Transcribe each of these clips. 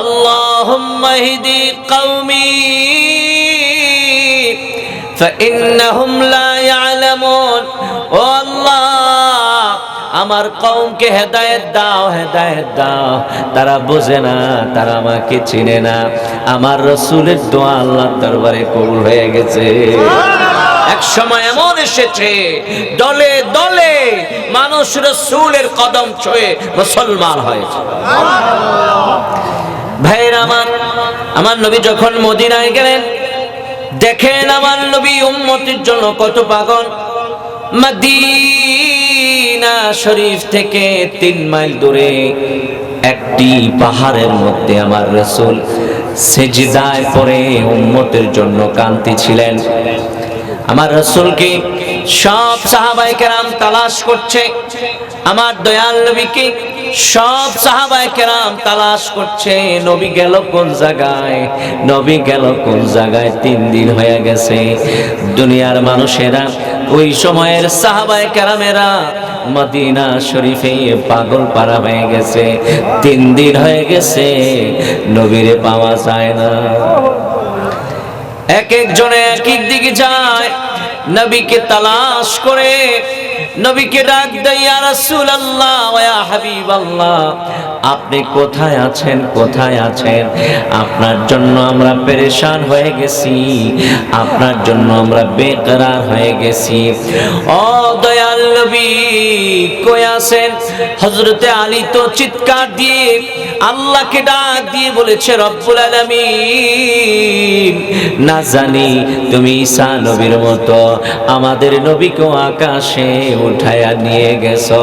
আল্লাহুম্মা হিদি কওমি فإنهم لا يعلمون ও আল্লাহ আমার কওমকে হেদায়েত দাও হেদায়েত দাও তারা বোঝে না তারা আমাকে চিনে না আমার রসুলের দোয়া আল্লাহর দরবারে কবুল হয়ে গেছে এক সময় এমন এসেছে দলে দলে মানুষ রসুলের কদম ছুঁয়ে মুসলমান হয়েছে ভাইয়ের আমার আমার নবী যখন মদিনায় গেলেন, দেখেন আমার নবী উম্মতির জন্য কত পাগল। মদিনা শরীফ থেকে তিন মাইল দূরে একটি পাহাড়ের মধ্যে আমার রসুল সেজিদায় পরে উম্মতের জন্য কান্তি ছিলেন। আমার রসুলকে সব সাহাবাই কেরাম তালাশ করছে। আমার দয়াল নবীকে সব সাহাবাই কেরাম তালাশ করছে, নবী গেল কোন জায়গায়? নবী গেল কোন জায়গায়? তিন দিন হয়ে গেছে। দুনিয়ার মানুষেরা, ওই সময়ের সাহাবাই কেরামেরা মদিনা শরীফে পাগল পাড়া হয়ে গেছে। তিন দিন হয়ে গেছে, নবীরে পাওয়া যায় না। এক একজনে এক এক দিকে যায়, নবীকে তালাশ করে নবীকে ডাক দেয় ইয়া রাসূলুল্লাহ ওয়া ইয়া হাবিবাল্লাহ। আপনি কোথায় আছেন? কোথায় আছেন? আপনার জন্য আমরা পেরেশান হয়ে গেছি। আপনার জন্য আমরা বেকরার হয়ে গেছি। ও দয়াল নবী, কই আছেন? হযরতে আলী তো চিৎকার দিয়ে আল্লাহকে ডাক দিয়ে বলেছে, রব্বুল আলামিন, না জানি তুমি ঈসা নবীর মতো আমাদের নবীকেও আকাশে উঠায়া নিয়ে গেছো।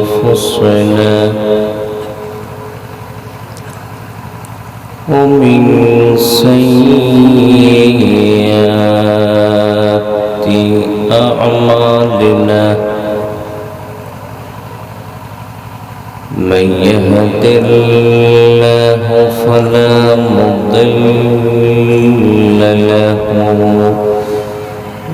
ومن سيئات أعمالنا من يهد الله فلا مضل له.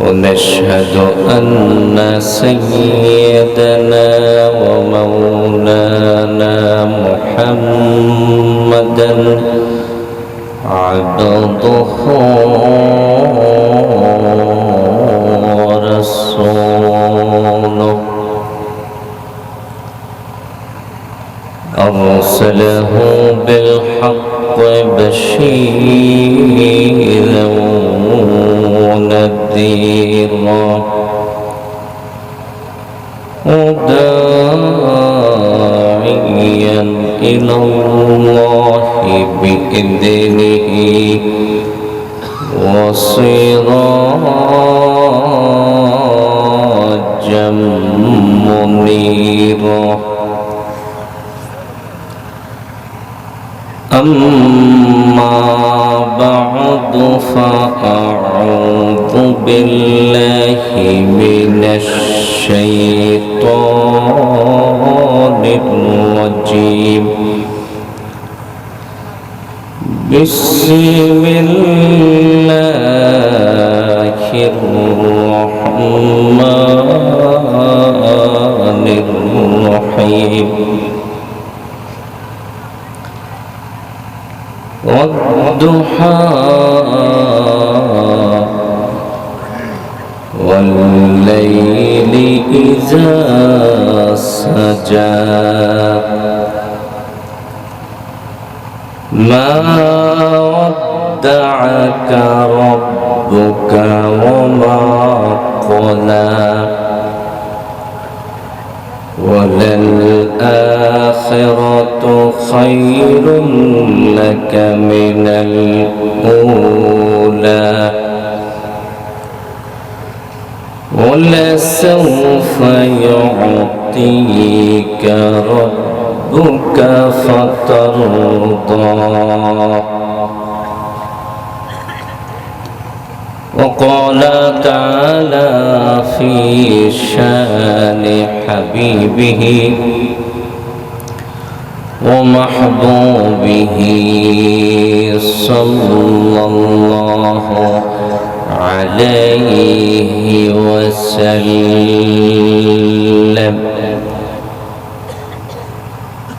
ونشهد أن سيدنا ومولانا محمدا عبده ورسوله. أرسله بالحق بشيرا ونذيرا وداعيا إلى الله بإذنه وسراجا بسم الله الرحمن الرحيم والضحى والليل إذا سجى ما ودعك ربك وما قلى. وللآخرة خير لك من الأولى. ولسوف يعطيك ربك فترضى وقال تعالى في شان حبيبه ومحبوبه صلى الله عليه وسلم.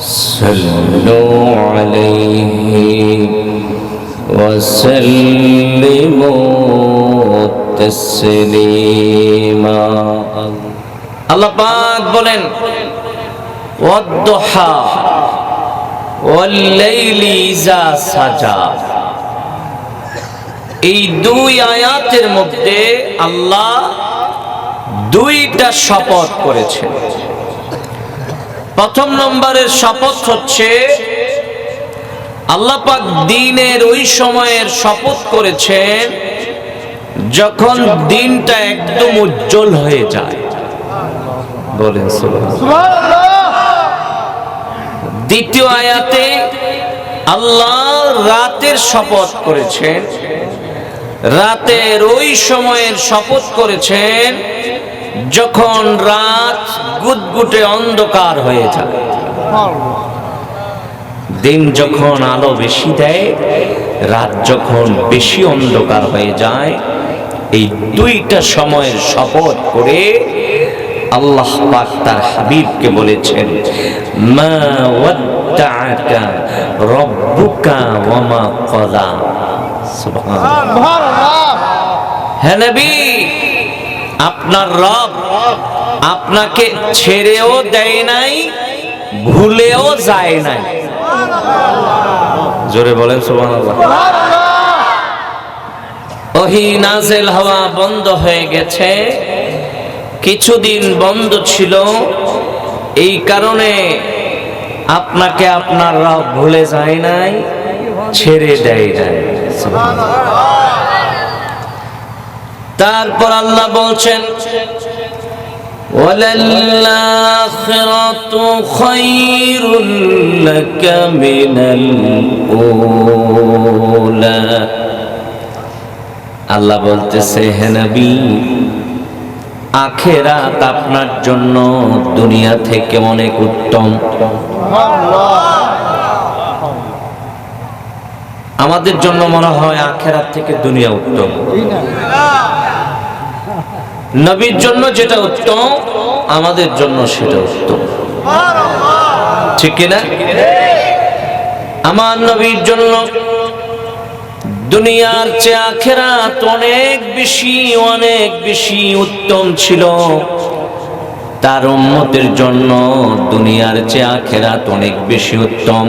صلوا عليه وسلموا تسليما আল্লাহ পাক বলেন ওয়াদ্দুহা ওয়াল্লাইলি ইযা সাজা এই দুই আয়াতের মধ্যে আল্লাহ দুইটা শপথ করেছেন প্রথম নম্বরের শপথ হচ্ছে, আল্লাহ পাক দিনের ওই সময়ের শপথ করেছেন যখন দিনটা একদম উজ্জ্বল হয়ে যায়। বলেন দ্বিতীয় আয়াতে আল্লাহ রাতের শপথ করেছেন, রাতের ওই সময়ের শপথ করেছেন যখন রাত গুদগুটে অন্ধকার হয়ে যায় দিন যখন আলো বেশি দেয় রাত যখন বেশি অন্ধকার হয়ে যায় এই দুইটা সময়ের শপথ করে আল্লাহ পাক তার হাবিবকে বলেছেন মা ওয়াদ্দাআকা রব্বুকা ওয়া মা ক্বালা। সুবহানাল্লাহ। হে নবী আপনার রব আপনাকে ছেড়েও দেয় নাই, ভুলেও যায় নাই। জোরে বলেন সুবহানাল্লাহ। ওহি নাজেল হওয়া বন্ধ হয়ে গেছে, কিছুদিন বন্ধ ছিল, এই কারণে আপনাকে আপনার রব ভুলে যায় নাই, ছেড়ে দেয় নাই। তারপর আল্লাহ বলছেন وللآخرة خير لك من الأولى আল্লাহ বলতেছে হে নবী আখেরাত আপনার জন্য দুনিয়া থেকে অনেক উত্তম আমাদের জন্য মনে হয় আখেরাত থেকে দুনিয়া উত্তম নবীর জন্য যেটা উত্তম, আমাদের জন্য সেটা উত্তম। ঠিক কিনা? আমার নবীর জন্য দুনিয়ার চেয়ে আখেরাত অনেক বেশি অনেক বেশি উত্তম ছিল। তার উম্মতের জন্য দুনিয়ার চেয়ে আখেরাত অনেক বেশি উত্তম।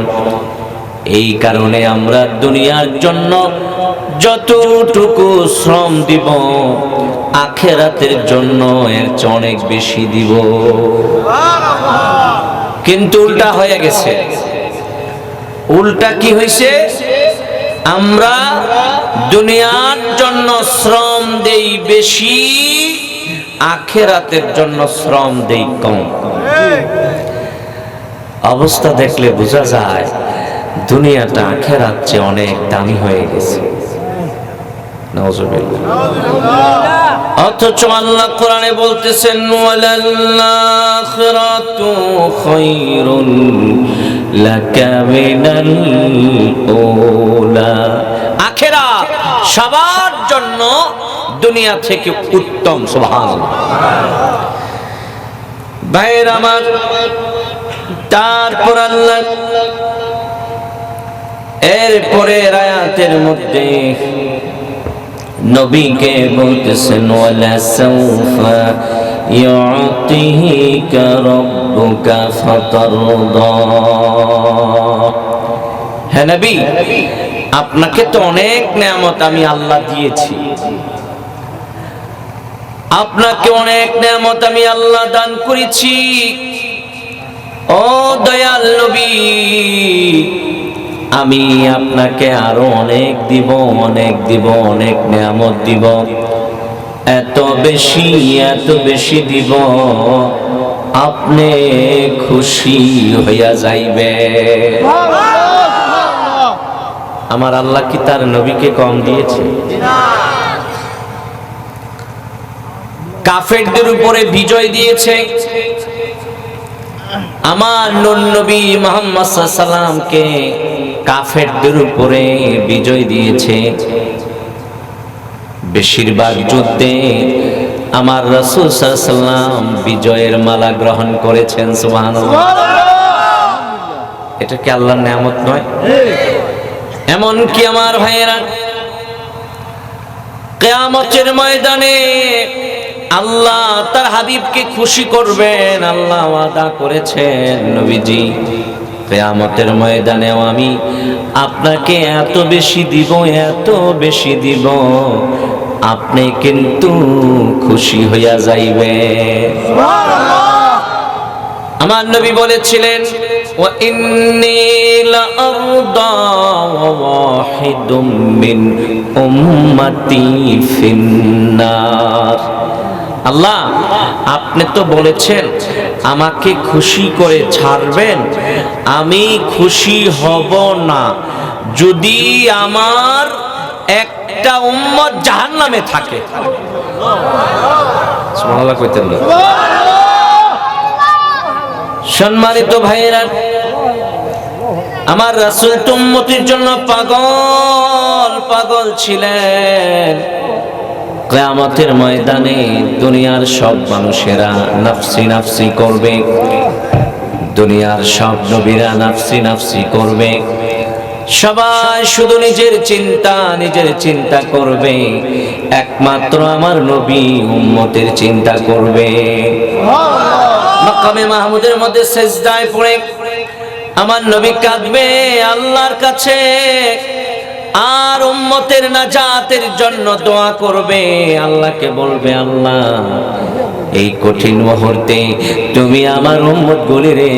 এই কারণে আমরা দুনিয়ার জন্য যতটুকু শ্রম দিব আখেরাতের জন্য এর অনেক বেশি দিব। কিন্তু উল্টা হয়ে গেছে। উল্টা কি হয়েছে আমরা দুনিয়ার জন্য শ্রম দেই বেশি, আখেরাতের জন্য শ্রম দেই কম। অবস্থা দেখলে বোঝা যায়, দুনিয়াটা আখেরাত চেয়ে অনেক দামি হয়ে গেছে। নাউজুবিল্লাহ অথচ আল্লাহ কোরআনে বলতেছেন ওয়ালাল্লাখিরাতু সবার জন্য দুনিয়া থেকে উত্তম, সুবহানাল্লাহ। ভাইয়ের আমার, তারপর আল্লাহ এরপরে আয়াতের মধ্যে নবীকে বলতেছেন ওয়ালা সাউফা ইউতিহিকা রাব্বুকা হ্যাঁ নবী, আপনাকে তো অনেক নিয়ামত আমি আল্লাহ দিয়েছি। আপনাকে অনেক নিয়ামত আমি আল্লাহ দান করেছি। ও দয়াল নবী আমি আপনাকে আরও অনেক দিব অনেক দিব, অনেক নিয়ামত দিব। এত বেশি এত বেশি দিব, আপনি খুশি হইয়া যাইবে। আমার আল্লাহ কি তার নবীকে কম দিয়েছে? কাফেরদের উপরে বিজয় দিয়েছে। আমার নবী মোহাম্মদ সাল্লামকে কাফেরদের উপরে বিজয় দিয়েছে। বেশিরভাগ যুদ্ধে আমার রসুল সাল্লাম বিজয়ের মালা গ্রহণ করেছেন সুবহানাল্লাহ। এটা কি আল্লাহর নিয়ামত নয়? এমন কি আমার ভাইয়েরা কেয়ামতের ময়দানে আল্লাহ তার হাবিবকে খুশি করবেন আল্লাহ ওয়াদা করেছেন নবীজি। কেয়ামতের ময়দানেও আমি আপনাকে এত বেশি দিব, এত বেশি দিব। আপনি কিন্তু খুশি হইয়া যাইবে। আমার নবী বলেছিলেন ও আল্লাহ, আপনি তো বলেছেন, আমাকে খুশি করে ছাড়বেন আমি খুশি হব না। যদি আমার একটা উম্মত জাহান্নামে থাকে। সুবহানাল্লাহ কইতেন সম্মানিত ভাইয়েরা, আমার রাসুল তুম্মতির জন্য পাগল পাগল ছিলেন। কিয়ামতের ময়দানে দুনিয়ার সব মানুষেরা নাফসি নাফসি করবে। দুনিয়ার সব নবীরা নাফসি নাফসি করবে। সবাই শুধু নিজের চিন্তা নিজের চিন্তা করবে। একমাত্র আমার নবী উম্মতের চিন্তা করবে। মাকামে মাহমুদের মধ্যে সেজদায় পড়ে। আমার নবী কাঁদবে আল্লাহর কাছে। আর উম্মতের নাজাতের জন্য দোয়া করবে। আল্লাহকে বলবে, আল্লাহ এই কঠিন মুহূর্তে তুমি আমার উম্মত গুলিরে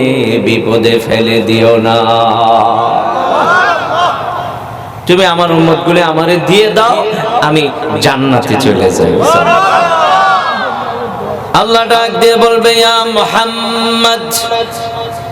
বিপদে ফেলে দিও না। তুমি আমার উম্মত গুলি আমারে দিয়ে দাও, আমি জান্নাতে চলে যাই। আল্লাহ ডাক দিয়ে বলবে, ইয়া মুহাম্মদ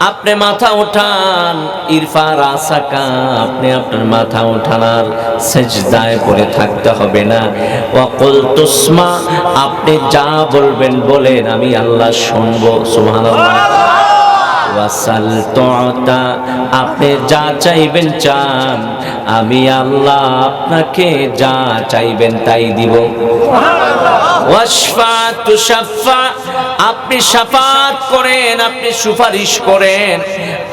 আপনি মাথা উঠান ইরফার আসাকা, আপনি আপনার মাথা উঠান আর সেজদায় পড়ে থাকতে হবে না। ওয়াকুল তুসমা আপনি যা বলবেন বলেন, আমি আল্লাহ শুনব, সুবহানাল্লাহ। ওয়াসাল তুতা, আপনি যা চাইবেন চান, আমি আল্লাহ আপনাকে যা চাইবেন তাই দিব। আপনি সাফাত করেন, আপনি সুপারিশ করেন,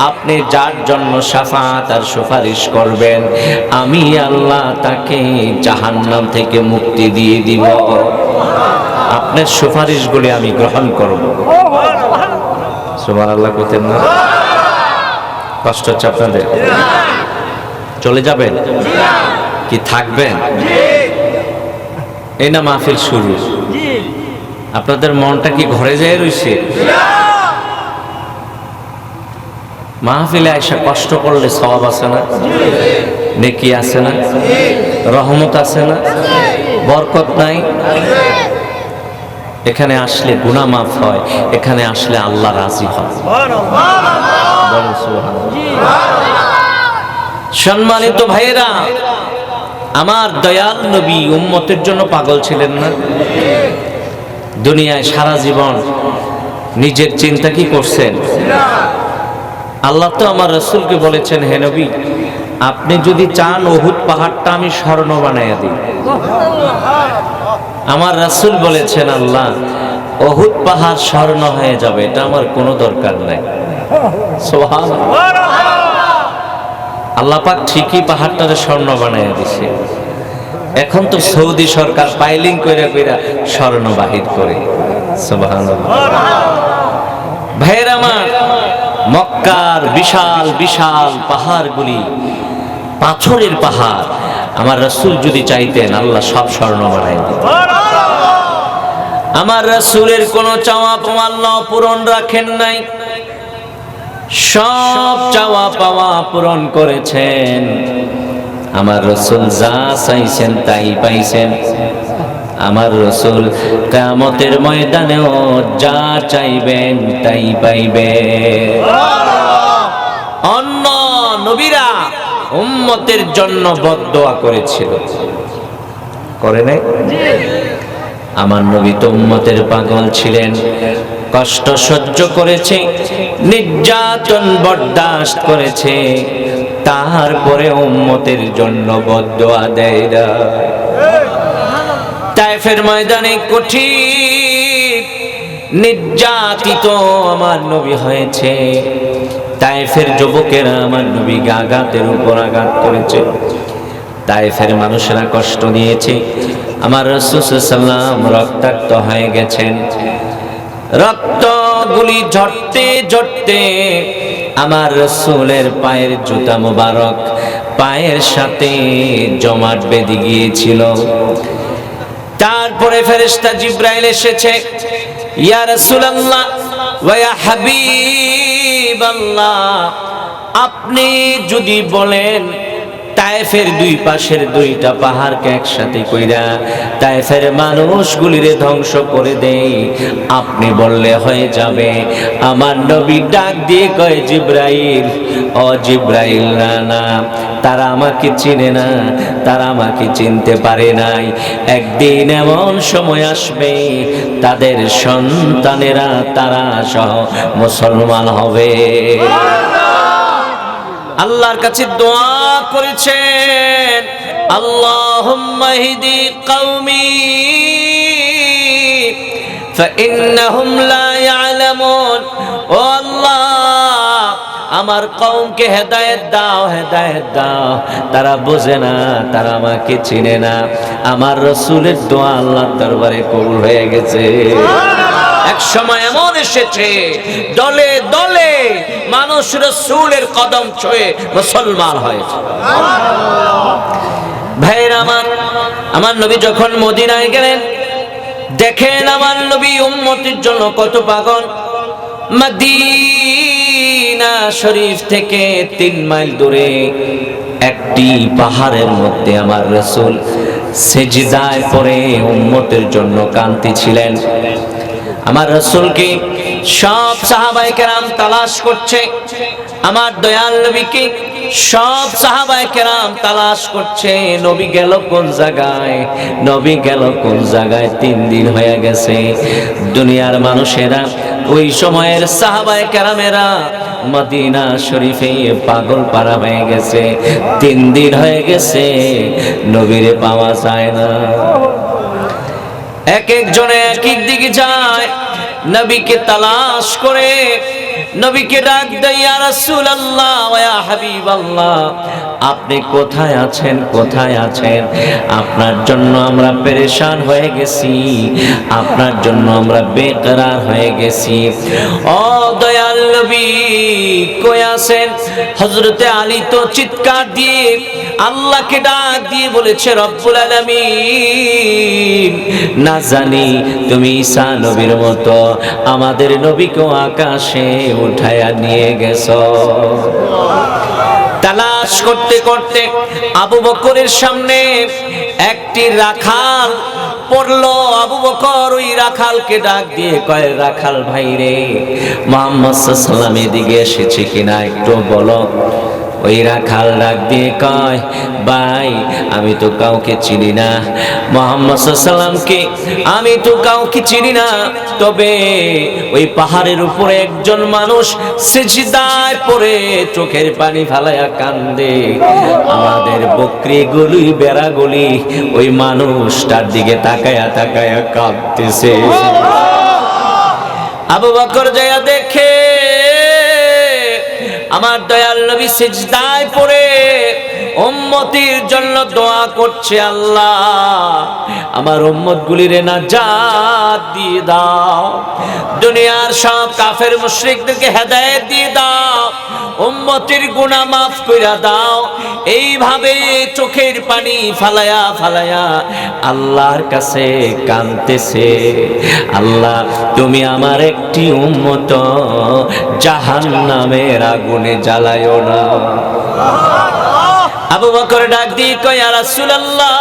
আপনি যার জন্য সাফাত আর সুপারিশ করবেন, আমি আল্লাহ তাকে জাহান্নাম থেকে মুক্তি দিয়ে দিব। আপনার সুপারিশগুলি আমি গ্রহণ করব। সুমান আল্লাহ করতেন না। কষ্ট হচ্ছে আপনাদের। চলে যাবেন? কি থাকবেন? এই না মাহফিল শুরু। আপনাদের মনটা কি ঘরে যায় রইছে? মাহফিলে আইসা কষ্ট করলে সবাব আছে না? নেকি আছে না? রহমত আছে না? বরকত নাই? এখানে আসলে গুনাহ মাফ হয় এখানে আসলে আল্লাহ রাজি হয়। সম্মানিত ভাইয়েরা আমার দয়াল নবী উম্মতের জন্য পাগল ছিলেন না? দুনিয়ায় সারা জীবন নিজের চিন্তা কি করছেন? আল্লাহ তো আমার রসুলকে বলেছেন হে নবী আপনি যদি চান অহুদ পাহাড়টা আমি স্বর্ণ বানাইয়া দিই। আমার রাসূল বলেছেন, আল্লাহ, অহুদ পাহাড় স্বর্ণ হয়ে যাবে, এটা আমার কোনো দরকার নাই। সুবহানাল্লাহ। আল্লাহ পাক ঠিকই পাহাড়টারে স্বর্ণ বানাইয়া দিছে। এখন তো সৌদি সরকার পাইলিং কইরা কইরা স্বর্ণ বাহির করে। ভাইয়ের আমার, মক্কার বিশাল বিশাল পাহাড়গুলি, পাথরের পাহাড় আমার রসুল যদি চাইতেন, আল্লাহ সব স্বর্ণ বানাই আমার রসুলের কোন চাওয়া পাওয়া আল্লাহ পূরণ রাখেন নাই। সব চাওয়া পাওয়া পূরণ করেছেন। আমার রসুল যা চাইছেন তাই পাইছেন। আমার রসুল কামতের ময়দানেও যা চাইবেন তাই পাইবে অন্য নবীরা উম্মতের জন্য বদদোয়া করেছিল। করে নাই? আমার নবী তো উম্মতের পাগল ছিলেন। কষ্ট সহ্য করেছে, নির্যাতন বরদাস্ত করেছে। তারপরে উম্মতের জন্য বদদোয়া দেয় না। তাইফের ময়দানে কঠিন, নির্যাতিত আমার নবী হয়েছে। তাইফের যুবকেরা আমার নবীকে আঘাতের উপর আঘাত করেছে। তাইফের মানুষেরা কষ্ট দিয়েছে আমার রসুসাল্লাম রক্তাক্ত হয়ে গেছেন। রক্তগুলি ঝরতে ঝরতে আমার রসুলের পায়ের জুতা মোবারক পায়ের সাথে জমাট বেঁধে গিয়েছিল। তারপরে ফেরেশতা জিব্রাইল এসেছে, ইয়া রাসূলুল্লাহ, ওয়া হাবিবাল্লাহ আপনি যদি বলেন তায়েফের দুই পাশের দুইটা পাহাড়কে একসাথে কইরা তায়েফের মানুষগুলিরে ধ্বংস করে দেই। আপনি বললে হয়ে যাবে। আমার নবী ডাক দিয়ে কয়, জিব্রাইল ও জিব্রাইল, না না, তারা আমাকে চিনে না, তারা আমাকে চিনতে পারে নাই। একদিন এমন সময় আসবে, তাদের সন্তানেরা তারা সহ মুসলমান হবে। আল্লাহর কাছে দোয়া করেছেন আল্লাহুম্মা হিদি কওমি فإنهم لا يعلمون ও আল্লাহ আমার কওমকে হেদায়েত দাও হেদায়েত দাও তারা বোঝে না তারা আমাকে চিনে না আমার রসুলের দোয়া আল্লাহর দরবারে কবুল হয়ে গেছে এক সময় এমন এসেছে, দলে দলে মানুষ রসুলের কদম ছুঁয়ে মুসলমান হয়েছে। ভাইয়ের আমার আমার নবী যখন মদিনায় গেলেন, দেখেন আমার নবী উম্মতির জন্য কত পাগল। মদিনা শরীফ থেকে তিন মাইল দূরে একটি পাহাড়ের মধ্যে আমার রসুল সেজিদায় পরে উম্মতের জন্য কান্তি ছিলেন। আমার রসুলকে সব সাহাবাই কেরাম তালাশ করছে। আমার দয়াল নবীকে সব সাহাবাই কেরাম তালাশ করছে। নবী গেল কোন জায়গায়? নবী গেল কোন জায়গায়? তিন দিন হয়ে গেছে। দুনিয়ার মানুষেরা, ওই সময়ের সাহাবাই কেরামেরা মদিনা শরীফে পাগল পারা হয়ে গেছে। তিন দিন হয়ে গেছে। নবীরে পাওয়া যায় না। এক একজনে এক এক দিকে যায়। নবীকে তালাশ করে নবীকে ডাক দেয়, ইয়া রাসূলুল্লাহ ওয়া হাবিবাল্লাহ, আপনি কোথায় আছেন? কোথায় আছেন? আপনার জন্য আমরা পেরেশান হয়ে গেছি। আপনার জন্য আমরা বেকরার হয়ে গেছি। ও দয়াল নবী, কই আছেন? হযরতে আলী তো চিৎকার দিয়ে আল্লাহকে ডাক দিয়ে বলেছে, রব্বুল আলামিন, না জানি তুমি ঈসা নবীর মতো আমাদের নবীকেও আকাশে উঠায়া নিয়ে গেছ। তালাশ করতে করতে আবু বকরের সামনে একটি রাখাল পড়ল। আবু বকর ওই রাখালকে ডাক দিয়ে কয়, রাখাল ভাই রে মোহাম্মদ সাল্লাম এদিকে এসেছে কিনা একটু বলো। ওই রাখাল ডাক দিয়ে কয়, ভাই, আমি তো কাউকে চিনি না। মোহাম্মদ সাল্লামকে আমি তো কাউকে চিনি না। তবে ওই পাহাড়ের উপরে একজন মানুষ সেজদায় পড়ে চোখের পানি ফালায়া কান্দে। আমাদের বকরি গলি, বেড়া গলি, ওই মানুষটার দিকে তাকায়া তাকায়া কাঁদতেছে। আবু বকর জয়া দেখে আমার দয়াল নবী সিজদায় পড়ে উম্মতির জন্য দোয়া করছে আল্লাহ। আমার উম্মত গুলিরে নাজাত দিয়ে দাও। দুনিয়ার সব কাফের মুশরিকদেরকে হেদায়েত দিয়ে দাও। উম্মতির গুনাহ মাফ কইরা দাও। এইভাবে চোখের পানি ফালায়া ফালায়া আল্লাহর কাছে কানতেছে। আল্লাহ, তুমি আমার একটি উম্মত। জাহান্নামের আগুনে জ্বালায়ও না। আবু বকর ডাক দিয়ে কয় রাসূলুল্লাহ,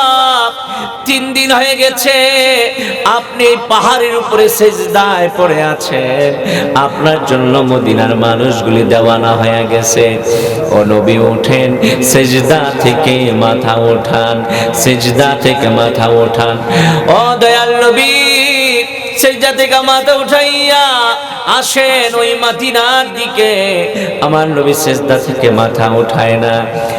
তিন দিন হয়ে গেছে, আপনি পাহাড়ের উপরে সেজদায় পড়ে আছেন। আপনার জন্য মদিনার মানুষগুলি দেওয়ানা হয়ে গেছে। ও নবী ওঠেন, সেজদা থেকে মাথা ওঠান, সেজদা থেকে মাথা ওঠান। ও দয়াল নবী থেকে মাথা উঠাইয়া আসেন ওই মাদিনার দিকে। আমার নবী সেজদা থেকে মাথা উঠায় না।